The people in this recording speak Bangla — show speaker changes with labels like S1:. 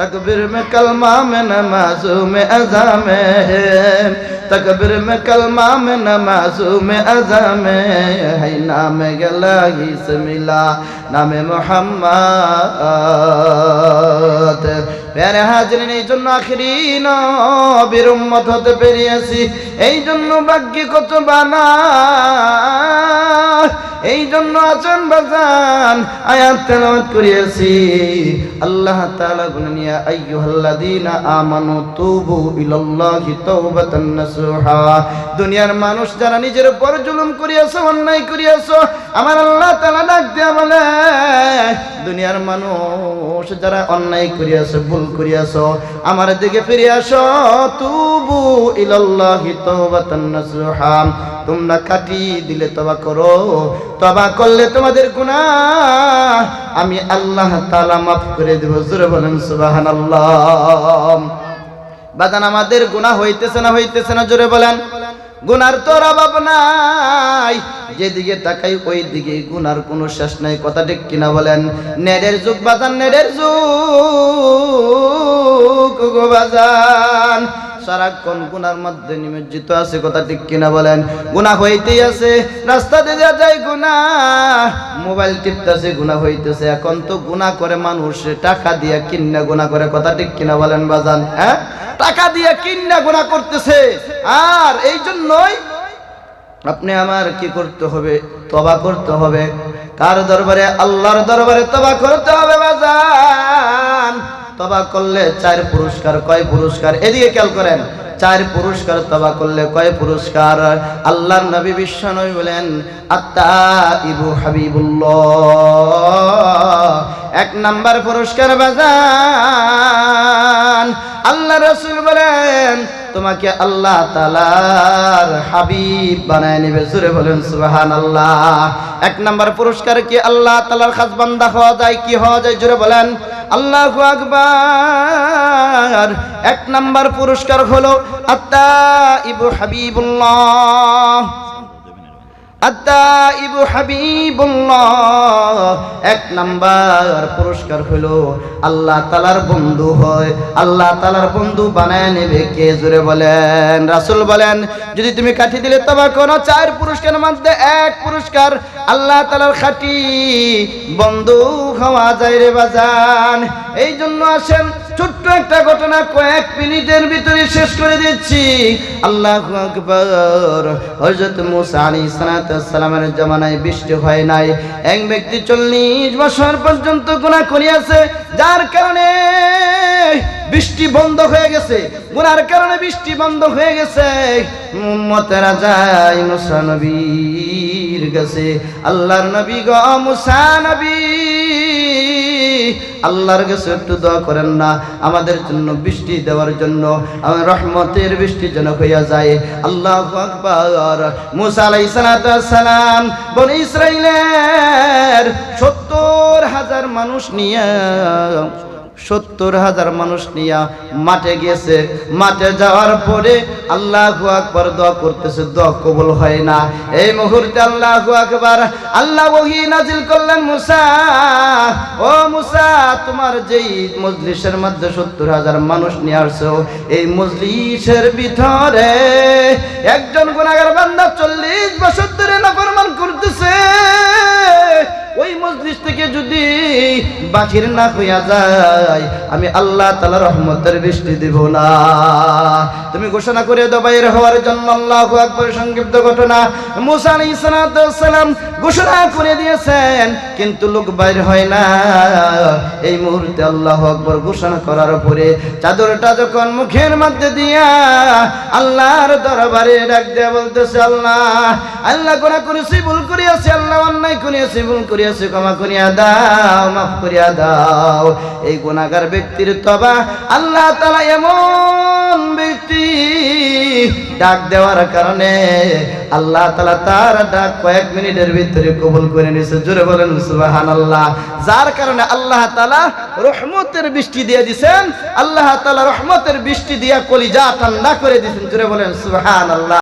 S1: تکبیر میں کلمہ میں نمازوں میں اذام ہے تکبیر میں کلمہ میں نمازوں میں اذام ہے نام گلاہی سے ملا نام محمد প্যারে হাজরিন এই জন্য আখরি নবীর উম্মত হতে পেরিয়েছি এই জন্য ভাগ্যে কত বানা এই জন্য আছেন বাজান, আয়াত তেলাওয়াত করিয়েছি। আল্লাহ তাআলা বলেন, ইয়া আইয়ুহাল্লাযীনা আমানু তুবু ইলাল্লাহি তাওবাতান নাসুহা। দুনিয়ার মানুষ যারা নিজের উপর জুলুম করিয়াছো, অন্যায় করিয়াছো, আমার আল্লাহ তাআলা ডাক দিয়া বলে, দুনিয়ার মানুষ যারা অন্যায় করিয়াছো, ভুল করিয়াছো, আমার দিকে ফিরে আসো। তুবু ইলাল্লাহি তাওবাতান নাসুহা। তোমরা কাটি দিলে তবা করো। তবা করলে তোমাদের গুনাহ আমি আল্লাহ তালা মাফ করে দেব। জোরে বলেন, সুবহানাল্লাহ। বাদান, আমাদের গুনাহ হইতেছে না হইতেছে না, জোরে বলেন। গুনার তোর অভাব নাই। যেদিকে তাকাই ওই দিকে গুনার কোনো শেষ নাই। কথা ঠিক কিনা বলেন? নেডের যুগ বাজান নেডের যুগ। বাজান সারাক্ষণ গুনার মধ্যে নিমজ্জিত আছে, কথা ঠিক কিনা বলেন? গুনাহ হইতেই আছে, রাস্তা দিয়ে যায় গুনাহ, মোবাইল টিপতেছে, গুনাহ হইতেছে। এখন তো গুনাহ করে মানুষ টাকা দিয়ে কিন্না গুনাহ করে, কথা ঠিক কিনা বলেন বাজান হ্যাঁ? টাকা দিয়ে কিন্না গুনাহ করতেছে। আর এই জন্যই আপনি আমার কি করতে হবে? তবা করতে হবে। কার দরবারে? আল্লাহর দরবারে তবা করতে হবে বাজান। তবা করলে চার পুরস্কার, কয় পুরস্কার? এদিকে খেয়াল করেন, চার পুরস্কার তবা করলে কয় পুরস্কার? আল্লাহর নবী বিশ্ব নবী বলেন, আত্মা ইবু হাবিবুল্লাহ। এক নাম্বার পুরস্কার বাজান। আল্লাহ রসুল বলেন, তোমাকে আল্লাহ তালার হাবিব বানায় নেবে। সুরে বলেন সুবাহান আল্লাহ এক নাম্বার পুরস্কার কি আল্লাহ তালার খাস বান্দা হওয়া যায়, কি হওয়া যায়? জুড়ে বলেন আল্লাহ আকবার। এক নাম্বার পুরস্কার হলো আত্মা ইবু হাবিবুল্লাহ। আত্মাইবু হাবিবুল্লাহ। এক নাম্বার পুরস্কার হলো আল্লাহ তালার বন্ধু হয়। আল্লাহ তালার বন্ধু বানায় নেবে কে? জুড়ে বলেন। রাসুল বলেন, যদি তুমি কাঠি দিলে তবে কোনো চার পুরস্কারের মধ্যে এক পুরস্কার আল্লাহ তালার খাটি বন্ধু হওয়া যায় রে বাজান। এই জন্য আসেন, ছোট্ট একটা ঘটনা কয়েক মিনিটের ভিতরে শেষ করে দিচ্ছি। আল্লাহ আকবর। হজরত মুসা আলী সালামের জমানায় বৃষ্টি হয় নাই। এক ব্যক্তি চল্লিশ বছর পর্যন্ত গুণা করিয়াছে যার কারণে বৃষ্টি বন্ধ হয়ে গেছে। গুনার কারণে বৃষ্টি বন্ধ হয়ে গেছে। উম্মতেরা যায় মুসা কাছে আল্লাহর নবী গ মুসা নবী। আল্লাহর কাছে একটু দোয়া করেন না, আমাদের জন্য বৃষ্টি দেওয়ার জন্য। আমার রহমতের বৃষ্টি যেন হইয়া যায়। আল্লাহ আকবর। মুসা আলাইহিস সালাম, বনি ইসরাইলের সত্তর হাজার মানুষ নিয়ে সত্তর হাজার মানুষ নিয়া মাঠে গেছে মাঠে যাওয়ার পরে আল্লাহ আকবার দোয়া করতেছে, দোয়া কবুল হয় না। এই মুহূর্তে আল্লাহ আকবার, আল্লাহ নাজিল করলেন মুসা। ও মুসা, তোমার যেই মজলিসের মধ্যে সত্তর হাজার মানুষ নিয়ে আসছো, এই মজলিসের ভিতরে একজন গুণাগার বান্দা চল্লিশ বছর ধরে নাফরমান করতেছে। থেকে যদি বাকির না হইয়া যায়, আমি আল্লাহ তালা রহমতের বৃষ্টি দিব না। তুমি ঘোষণা করে দাও, বাইরে হওয়ার জন্য আল্লাহ আকবর সংক্ষিপ্ত ঘটনা। মুসা আলী ঘোষণা করে দিয়েছেন, কিন্তু লোক বাইর হয় না। এই মুহূর্তে আল্লাহ আকবর ঘোষণা করার পরে চাদরটা যখন মুখের মধ্যে দিয়া আল্লাহর দরবারে ডাক দেয়া বলতেছে, আল্লাহ আল্লাহ গোনা করেছি, ভুল অন্যায় ভুল করিয়াছি ক্ষমা করিয়া দাও, মাফ করিয়া দাও। এই গুণাগার ব্যক্তির তবা আল্লাহ তালা এমন ব্যক্তি ডাক দেওয়ার কারণে আল্লাহ তালা তার ডাক কয়েক মিনিটের ভিতরে কবুল করে নিয়েছে। জোরে বলেন সুবাহান আল্লাহ যার কারণে আল্লাহ তালা রহমতের বৃষ্টি দিয়ে দিছেন। আল্লাহ তালা রহমতের বৃষ্টি দিয়া কলিজা ঠান্ডা করে দিছেন। জোরে বলেন সুবাহান আল্লাহ